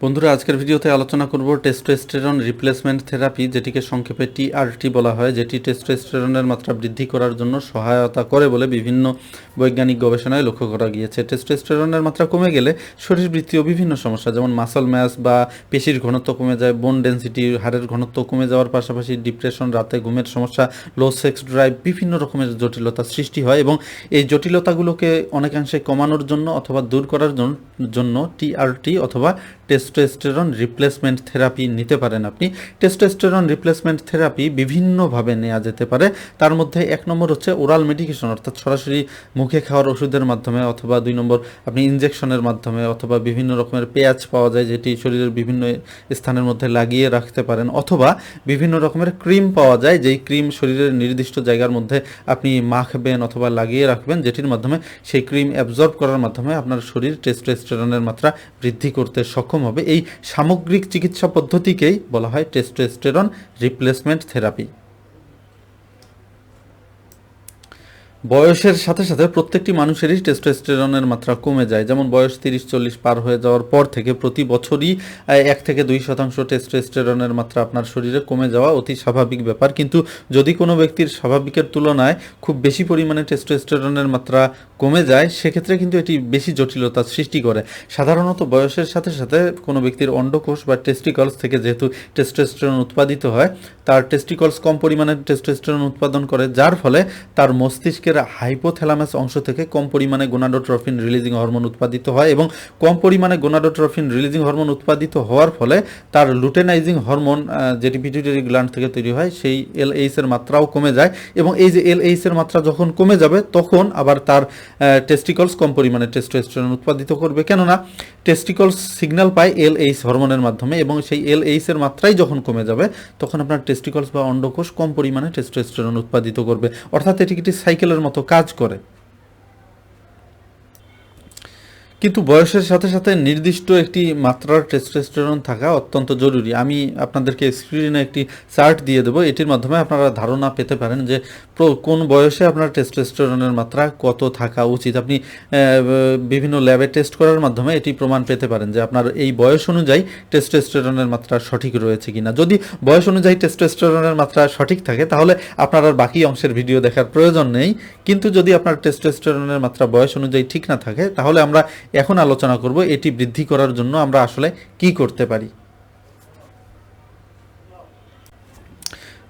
বন্ধুরা, আজকের ভিডিওতে আলোচনা করব টেস্টোস্টেরন রিপ্লেসমেন্ট থেরাপি, যেটিকে সংক্ষেপে টিআরটি বলা হয়, যেটি টেস্টোস্টেরনের মাত্রা বৃদ্ধি করার জন্য সহায়তা করে বলে বিভিন্ন বৈজ্ঞানিক গবেষণায় লক্ষ্য করা গিয়েছে। টেস্টোস্টেরনের মাত্রা কমে গেলে শরীরবৃত্তীয় বিভিন্ন সমস্যা, যেমন মাসল ম্যাস বা পেশির ঘনত্ব কমে যায় বোন ডেন্সিটি হাড়ের ঘনত্ব কমে যাওয়ার পাশাপাশি ডিপ্রেশন রাতে ঘুমের সমস্যা লো সেক্স ড্রাইভ বিভিন্ন রকমের জটিলতা সৃষ্টি হয় এবং এই জটিলতাগুলোকে অনেকাংশে কমানোর জন্য অথবা দূর করার জন- জন্য টিআরটি অথবা টেস্টোস্টেরন রিপ্লেসমেন্ট থেরাপি নিতে পারেন আপনি। টেস্টোস্টেরন রিপ্লেসমেন্ট থেরাপি বিভিন্নভাবে নেওয়া যেতে পারে। তার মধ্যে এক নম্বর হচ্ছে ওরাল মেডিকেশন অর্থাৎ সরাসরি মুখে খাওয়ার ওষুধের মাধ্যমে অথবা দুই নম্বর আপনি ইনজেকশনের মাধ্যমে অথবা বিভিন্ন রকমের পেঁয়াজ পাওয়া যায়, যেটি শরীরের বিভিন্ন স্থানের মধ্যে লাগিয়ে রাখতে পারেন। অথবা বিভিন্ন রকমের ক্রিম পাওয়া যায়, যেই ক্রিম শরীরের নির্দিষ্ট জায়গার মধ্যে আপনি মাখবেন অথবা লাগিয়ে রাখবেন, যেটির মাধ্যমে সেই ক্রিম অ্যাবজর্ব করার মাধ্যমে আপনার শরীর টেস্টোস্টেরনের মাত্রা বৃদ্ধি করতে সক্ষম হবে এই সামগ্রিক চিকিৎসা পদ্ধতিকেই বলা হয় টেস্টোস্টেরন রিপ্লেসমেন্ট থেরাপি। বয়সের সাথে সাথে প্রত্যেকটি মানুষেরই টেস্টোস্টেরনের মাত্রা কমে যায়। যেমন বয়স তিরিশ, চল্লিশ পার হয়ে যাওয়ার পর থেকে প্রতি বছরই এক থেকে দুই শতাংশ টেস্টোস্টেরনের মাত্রা আপনার শরীরে কমে যাওয়া অতি স্বাভাবিক ব্যাপার। কিন্তু যদি কোনো ব্যক্তির স্বাভাবিকের তুলনায় খুব বেশি পরিমাণে টেস্টোস্টেরনের মাত্রা কমে যায়, সেক্ষেত্রে কিন্তু এটি বেশি জটিলতা সৃষ্টি করে। সাধারণত বয়সের সাথে সাথে কোনো ব্যক্তির অন্ডকোষ বা টেস্টিকলস থেকে যেহেতু টেস্টোস্টেরন উৎপাদিত হয়, তার টেস্টিকলস কম পরিমাণে টেস্টোস্টেরন উৎপাদন করে, যার ফলে তার মস্তিষ্কের হাইপোথ্যালামাস অংশ থেকে কম পরিমাণে গোনাডোট্রফিন রিলিজিং হরমোন উৎপাদিত হয় এবং কম পরিমাণে গোনাডোট্রফিন রিলিজিং হরমোন উৎপাদিত হওয়ার ফলে তার লুটেনাইজিং হরমোন যেটি পিটুইটারি গ্ল্যান্ড থেকে তৈরি হয়, সেই এল এর মাত্রাও কমে যায় এবং এই যে এল এর মাত্রা যখন কমে যাবে, তখন আবার তার টেস্টিকলস কম পরিমাণে টেস্টোস্টেরন উৎপাদিত করবে। কেননা টেস্টিকলস সিগন্যাল পায় এল এইচ হরমোনের মাধ্যমে এবং সেই এল এর মাত্রাই যখন কমে যাবে, তখন আপনার টেস্টিকলস বা অন্ডকোষ কম পরিমাণে টেস্টোস্টেরন উৎপাদিত করবে। অর্থাৎ এটি একটি সাইকেলের মতো কাজ করে। কিন্তু বয়সের সাথে সাথে নির্দিষ্ট একটি মাত্রার টেস্টোস্টেরন থাকা অত্যন্ত জরুরি। আমি আপনাদেরকে স্ক্রিনে একটি চার্ট দিয়ে দেবো। এটির মাধ্যমে আপনারা ধারণা পেতে পারেন যে কোন বয়সে আপনার টেস্টোস্টেরনের মাত্রা কত থাকা উচিত। আপনি বিভিন্ন ল্যাবে টেস্ট করার মাধ্যমে এটি প্রমাণ পেতে পারেন যে আপনার এই বয়স অনুযায়ী টেস্টোস্টেরনের মাত্রা সঠিক রয়েছে কিনা। যদি বয়স অনুযায়ী টেস্টোস্টেরনের মাত্রা সঠিক থাকে, তাহলে আপনার আর বাকি অংশের ভিডিও দেখার প্রয়োজন নেই। কিন্তু যদি আপনার টেস্টোস্টেরনের মাত্রা বয়স অনুযায়ী ঠিক না থাকে, তাহলে আমরা এখন আলোচনা করব এটি বৃদ্ধি করার জন্য আমরা আসলে কি করতে পারি।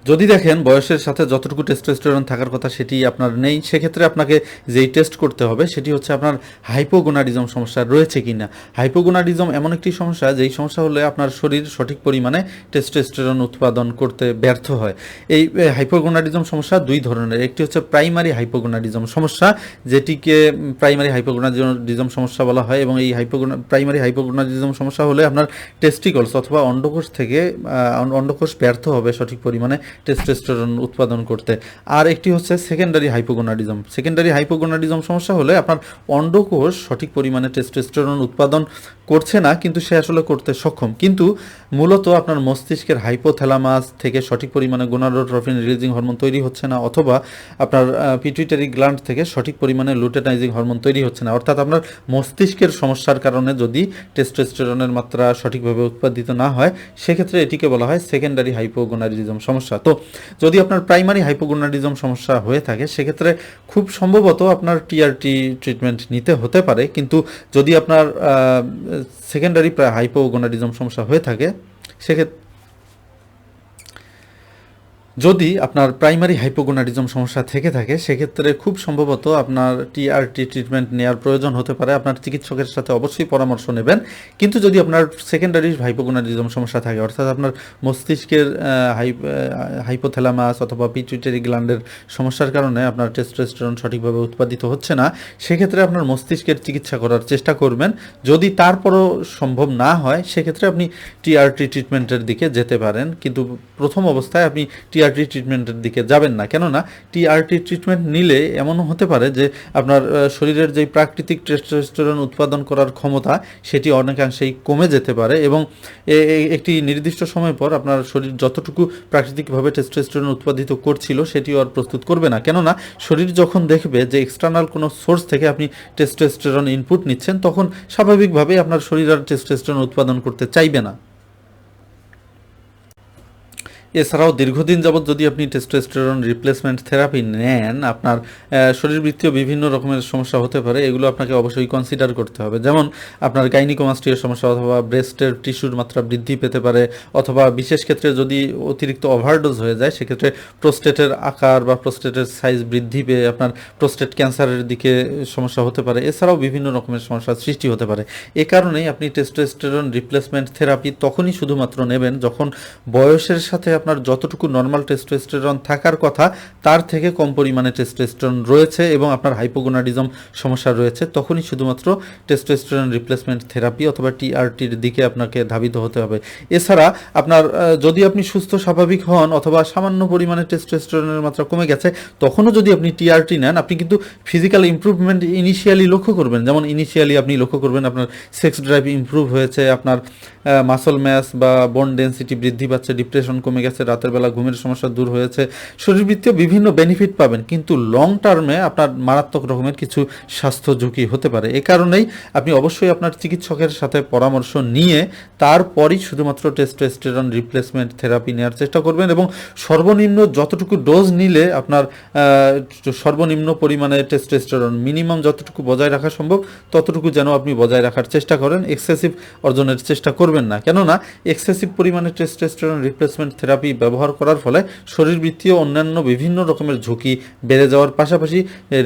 যদি দেখেন বয়সের সাথে যতটুকু টেস্টোস্টেরন থাকার কথা সেটি আপনার নেই, সেক্ষেত্রে আপনাকে যেই টেস্ট করতে হবে সেটি হচ্ছে আপনার হাইপোগোনাডিজম সমস্যা রয়েছে কি না হাইপোগোনাডিজম এমন একটি সমস্যা, যেই সমস্যা হলে আপনার শরীর সঠিক পরিমাণে টেস্টোস্টেরন উৎপাদন করতে ব্যর্থ হয়। এই হাইপোগোনাডিজম সমস্যা দুই ধরনের। একটি হচ্ছে প্রাইমারি হাইপোগোনাডিজম সমস্যা, যেটিকে প্রাইমারি হাইপোগোনাডিজম সমস্যা বলা হয় এবং এই হাইপোগোনা প্রাইমারি হাইপোগোনাডিজম সমস্যা হলে আপনার টেস্টিকলস অথবা অন্ডকোষ থেকে অন্ডকোষ ব্যর্থ হবে সঠিক পরিমাণে টেস্টোস্টেরন উৎপাদন করতে। আর একটি হচ্ছে সেকেন্ডারি হাইপোগোনাডিজম সেকেন্ডারি হাইপোগোনাডিজম সমস্যা হলে আপনার অন্ডকোষ সঠিক পরিমাণে টেস্টোস্টেরন উৎপাদন করছে না, কিন্তু সে আসলে করতে সক্ষম। কিন্তু মূলত আপনার মস্তিষ্কের হাইপোথ্যালামাস থেকে সঠিক পরিমাণে গোনাডোট্রফিন রিলিজিং হরমোন তৈরি হচ্ছে না, অথবা আপনার পিটুইটারি গ্ল্যান্ড থেকে সঠিক পরিমাণে লুটেনাইজিং হরমোন তৈরি হচ্ছে না। অর্থাৎ আপনার মস্তিষ্কের সমস্যার কারণে যদি টেস্টোস্টেরনের মাত্রা সঠিকভাবে উৎপাদিত না হয়, সেক্ষেত্রে এটিকে বলা হয় সেকেন্ডারি হাইপোগোনারিজম সমস্যা। তো যদি আপনার প্রাইমারি হাইপোগোনাডিজম সমস্যা হয়ে থাকে, সেক্ষেত্রে খুব সম্ভবত আপনার টিআরটি ট্রিটমেন্ট নিতে হতে পারে। কিন্তু যদি আপনার সেকেন্ডারি প্রায় হাইপোগোনাডিজম সমস্যা হয়ে থাকে সেক্ষেত্রে যদি আপনার প্রাইমারি হাইপোগোনাডিজম সমস্যা থেকে থাকে, সেক্ষেত্রে খুব সম্ভবত আপনার টিআরটি ট্রিটমেন্ট নেওয়ার প্রয়োজন হতে পারে। আপনার চিকিৎসকের সাথে অবশ্যই পরামর্শ নেবেন। কিন্তু যদি আপনার সেকেন্ডারি হাইপোগোনাডিজম সমস্যা থাকে, অর্থাৎ আপনার মস্তিষ্কের হাইপোথ্যালামাস অথবা পিটুইটারি গ্ল্যান্ডের সমস্যার কারণে আপনার টেস্টোস্টেরন সঠিকভাবে উৎপাদিত হচ্ছে না, সেক্ষেত্রে আপনার মস্তিষ্কের চিকিৎসা করার চেষ্টা করবেন। যদি তারপরও সম্ভব না হয়, সেক্ষেত্রে আপনি টিআরটি ট্রিটমেন্টের দিকে যেতে পারেন। কিন্তু প্রথম অবস্থায় আপনি টিআর টিআরটি ট্রিটমেন্টের দিকে যাবেন না। কেননা টিআরটি ট্রিটমেন্ট নিলে এমনও হতে পারে যে, আপনার শরীরের যে প্রাকৃতিক টেস্টোস্টেরন উৎপাদন করার ক্ষমতা, সেটি অনেকাংশেই কমে যেতে পারে এবং একটি নির্দিষ্ট সময় পর আপনার শরীর যতটুকু প্রাকৃতিকভাবে টেস্টোস্টেরন উৎপাদিত করছিল, সেটিও আর প্রস্তুত করবে না। কেননা, শরীর যখন দেখবে যে এক্সটার্নাল কোনো সোর্স থেকে আপনি টেস্টোস্টেরন ইনপুট নিচ্ছেন, তখন স্বাভাবিকভাবেই আপনার শরীর আর টেস্টোস্টেরন উৎপাদন করতে চাইবে না। এছাড়াও দীর্ঘদিন যাবৎ যদি আপনি টেস্টোস্টেরন রিপ্লেসমেন্ট থেরাপি নেন, আপনার শরীরবৃত্তীয় বিভিন্ন রকমের সমস্যা হতে পারে, এগুলো আপনাকে অবশ্যই কনসিডার করতে হবে। যেমন আপনার গাইনিকোমাস্টিয়ার সমস্যা অথবা ব্রেস্টের টিস্যুর মাত্রা বৃদ্ধি পেতে পারে, অথবা বিশেষ ক্ষেত্রে যদি অতিরিক্ত ওভারডোজ হয়ে যায়, সেক্ষেত্রে প্রোস্টেটের আকার বা প্রোস্টেটের সাইজ বৃদ্ধি পেয়ে আপনার প্রোস্টেট ক্যান্সারের দিকে সমস্যা হতে পারে। এছাড়াও বিভিন্ন রকমের সমস্যার সৃষ্টি হতে পারে। এ কারণেই আপনি টেস্টোস্টেরন রিপ্লেসমেন্ট থেরাপি তখনই শুধুমাত্র নেবেন যখন বয়সের সাথে আপনার যতটুকু নর্মাল টেস্টোস্টেরন থাকার কথা, তার থেকে কম পরিমাণে টেস্টোস্টেরন রয়েছে এবং আপনার হাইপোগোনাডিজম সমস্যা রয়েছে, তখনই শুধুমাত্র টেস্টোস্টেরন রিপ্লেসমেন্ট থেরাপি অথবা টিআরটির দিকে আপনাকে ধাবিত হতে হবে। এছাড়া আপনার যদি আপনি সুস্থ, স্বাভাবিক হন অথবা সামান্য পরিমাণে টেস্টোস্টেরনের মাত্রা কমে গেছে, তখনও যদি আপনি টিআরটি নেন, আপনি কিন্তু ফিজিক্যাল ইমপ্রুভমেন্ট ইনিশিয়ালি লক্ষ্য করবেন। যেমন ইনিশিয়ালি আপনি লক্ষ্য করবেন আপনার সেক্স ড্রাইভ ইমপ্রুভ হয়েছে, আপনার মাসল ম্যাস বা বোন ডেন্সিটি বৃদ্ধি পাচ্ছে ডিপ্রেশন কমে গেছে, রাতের বেলা ঘুমের সমস্যা দূর হয়েছে। শরীরবৃত্তীয় বিভিন্ন বেনিফিট পাবেন, কিন্তু লং টার্মে আপনার মারাত্মক রকমের কিছু স্বাস্থ্য ঝুঁকি হতে পারে। এ কারণেই আপনি অবশ্যই আপনার চিকিৎসকের সাথে পরামর্শ নিয়ে তারপরই শুধুমাত্র টেস্টোস্টেরন রিপ্লেসমেন্ট থেরাপি নেওয়ার চেষ্টা করবেন এবং সর্বনিম্ন যতটুকু ডোজ নিলে আপনার সর্বনিম্ন পরিমাণে টেস্টোস্টেরন মিনিমাম যতটুকু বজায় রাখা সম্ভব, ততটুকু যেন আপনি বজায় রাখার চেষ্টা করেন এক্সেসিভ অর্জনের চেষ্টা করবেন। না। কেননা এক্সেসিভ পরিমাণে টেস্টোস্টেরন রিপ্লেসমেন্ট থেরাপি ব্যবহার করার ফলে শরীরবৃত্তীয় অন্যান্য বিভিন্ন রকমের ঝুঁকি বেড়ে যাওয়ার পাশাপাশি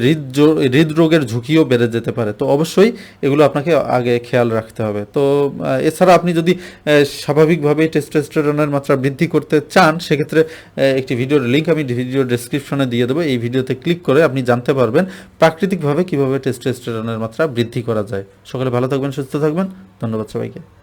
হৃদ হৃদরোগের ঝুঁকিও বেড়ে যেতে পারে। তো অবশ্যই এগুলো আপনাকে আগে খেয়াল রাখতে হবে। তো এছাড়া আপনি যদি আহ, স্বাভাবিকভাবে টেস্টোস্টেরনের মাত্রা বৃদ্ধি করতে চান সেক্ষেত্রে একটি ভিডিওর লিঙ্ক আমি ভিডিও ডেসক্রিপশনে দিয়ে দেবো। এই ভিডিওতে ক্লিক করে আপনি জানতে পারবেন প্রাকৃতিকভাবে কীভাবে টেস্টোস্টেরনের মাত্রা বৃদ্ধি করা যায়। সকলে ভালো থাকবেন সুস্থ থাকবেন। ধন্যবাদ সবাইকে।